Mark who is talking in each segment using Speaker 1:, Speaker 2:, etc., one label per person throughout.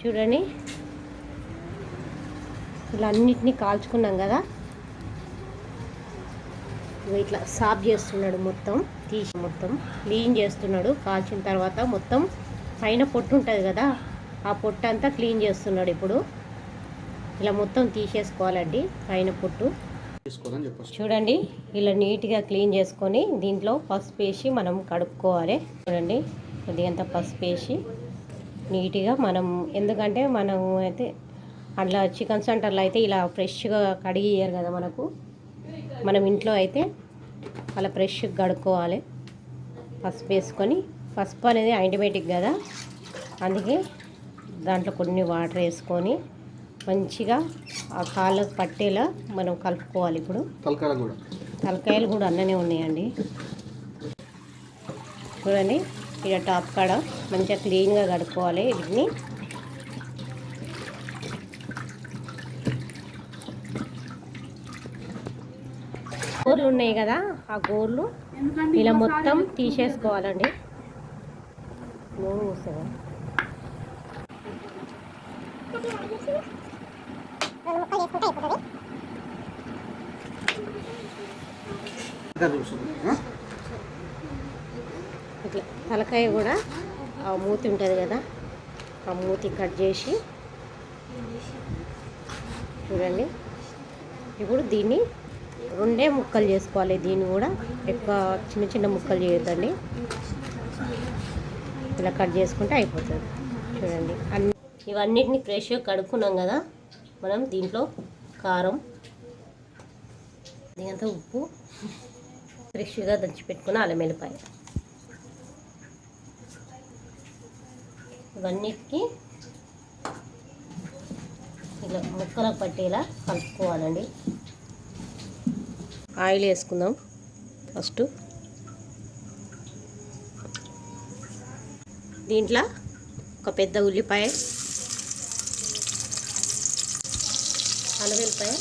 Speaker 1: చూడండి. ఇలా అన్నిటినీ కాల్చుకున్నాం కదా. ఇట్లా సాఫ్ చేస్తున్నాడు మొత్తం తీసి మొత్తం క్లీన్ చేస్తున్నాడు. కాల్చిన తర్వాత మొత్తం పైన పొట్టు ఉంటుంది కదా ఆ పొట్టు అంతా క్లీన్ చేస్తున్నాడు ఇప్పుడు. ఇలా మొత్తం తీసేసుకోవాలండి పైన పొట్టు. చూడండి ఇలా నీట్గా క్లీన్ చేసుకొని దీంట్లో పసుపు వేసి మనం కడుక్కోవాలి. చూడండి కొద్దిగంత పసుపు వేసి. నీట్గా మనం ఎందుకంటే మనం అయితే అట్లా చికెన్ సెంటర్లో అయితే ఇలా ఫ్రెష్గా కడిగి ఇయ్యరు కదా మనకు. మనం ఇంట్లో అయితే అలా ఫ్రెష్గా కడుక్కోవాలి. పసుపు వేసుకొని పసుపు అనేది యాంటీబయాటిక్ కదా. అందుకే దాంట్లో కొన్ని వాటర్ వేసుకొని మంచిగా ఆ కాళ్ళకు పట్టేలా మనం కలుపుకోవాలి ఇప్పుడు.
Speaker 2: తలకాయ కూడా.
Speaker 1: తలకాయలు కూడా అన్ననే ఉన్నాయండి. చూడండి. ఇక్కడ టాప్ కాడ మంచిగా క్లీన్గా కడుక్కోవాలి వీటిని. గోర్లు ఉన్నాయి కదా ఆ గోర్లు ఇలా మొత్తం తీసేసుకోవాలండి. నూనె
Speaker 2: ఇంకా ఆ?
Speaker 1: ఇట్లా తలకాయ కూడా ఆ మూతి ఉంటుంది కదా ఆ మూతి కట్ చేసి చూడండి. ఇప్పుడు దీన్ని రెండే ముక్కలు చేసుకోవాలి. దీన్ని కూడా ఎక్కువ చిన్న చిన్న ముక్కలు చేయొద్దండి. ఇలా కట్ చేసుకుంటే అయిపోతుంది. చూడండి. అన్ని ఇవన్నిటిని ఫ్రెష్గా కడుక్కున్నాం కదా మనం దీంట్లో కారం దీంతో ఉప్పు ఫ్రెష్గా దంచి పెట్టుకున్న అల్లం వెల్లిపాయ. ఇవన్నిటికీ ఇలా ముక్కలకు పట్టేలా కలుపుకోవాలండి. ఆయిల్ వేసుకుందాం ఫస్ట్. దీంట్లో ఒక పెద్ద ఉల్లిపాయ అలవెల్లిపాయ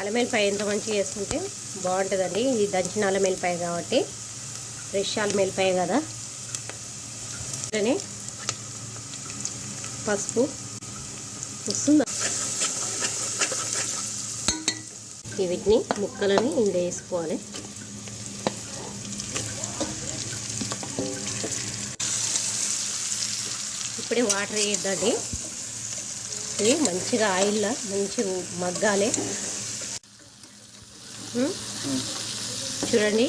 Speaker 1: అల్లమెల్లిపాయ ఎంత మంచిగా వేసుకుంటే బాగుంటుందండి. ఇది దంచిన అల్లమెల్లిపాయ కాబట్టి. ఫ్రెష్ అల్లమెల్లిపాయ కదా. అట్లనే పసుపు వస్తుందా? వీటిని ముక్కలని ఇందులో వేసుకోవాలి. ఇప్పుడే వాటర్ వేయద్దండి. ఇది మంచిగా ఆయిల్లో మంచిగా మగ్గాలి. చూడండి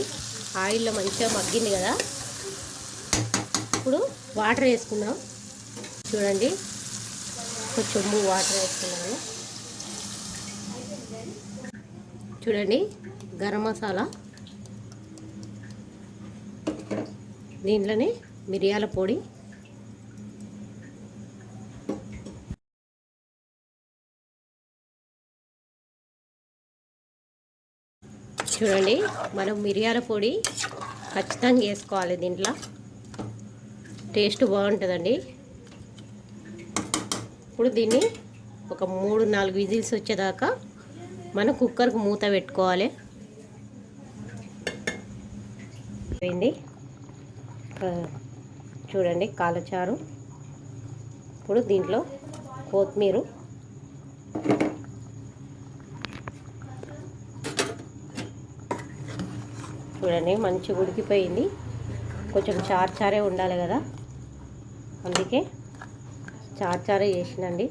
Speaker 1: ఆయిల్లో మంచిగా మగ్గింది కదా. ఇప్పుడు వాటర్ వేసుకుందాం. చూడండి ఒక చెంబు వాటర్ వేసుకున్నాను. చూడండి గరం మసాలా. దీంట్లోనే మిరియాల పొడి. చూడండి మనం మిరియాల పొడి ఖచ్చితంగా వేసుకోవాలి దీంట్లో. టేస్ట్ బాగుంటుందండి. ఇప్పుడు దీన్ని ఒక మూడు నాలుగు విజిల్స్ వచ్చేదాకా మనం కుక్కర్కి మూత పెట్టుకోవాలి. పోయింది చూడండి కాలచారు ఇప్పుడు దీంట్లో కొత్తిమీర చూడండి మంచిగా ఉడికిపోయింది. కొంచెం చార్ చారే ఉండాలి కదా. అందుకే చార్ చారే చేసినండి.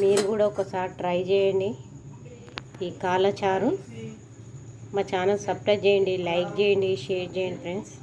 Speaker 1: మీరు కూడా ఒకసారి ట్రై చేయండి. ఈ కాళ్ళ చారు మా ఛానల్ సబ్స్క్రైబ్ చేయండి లైక్ చేయండి షేర్ చేయండి ఫ్రెండ్స్.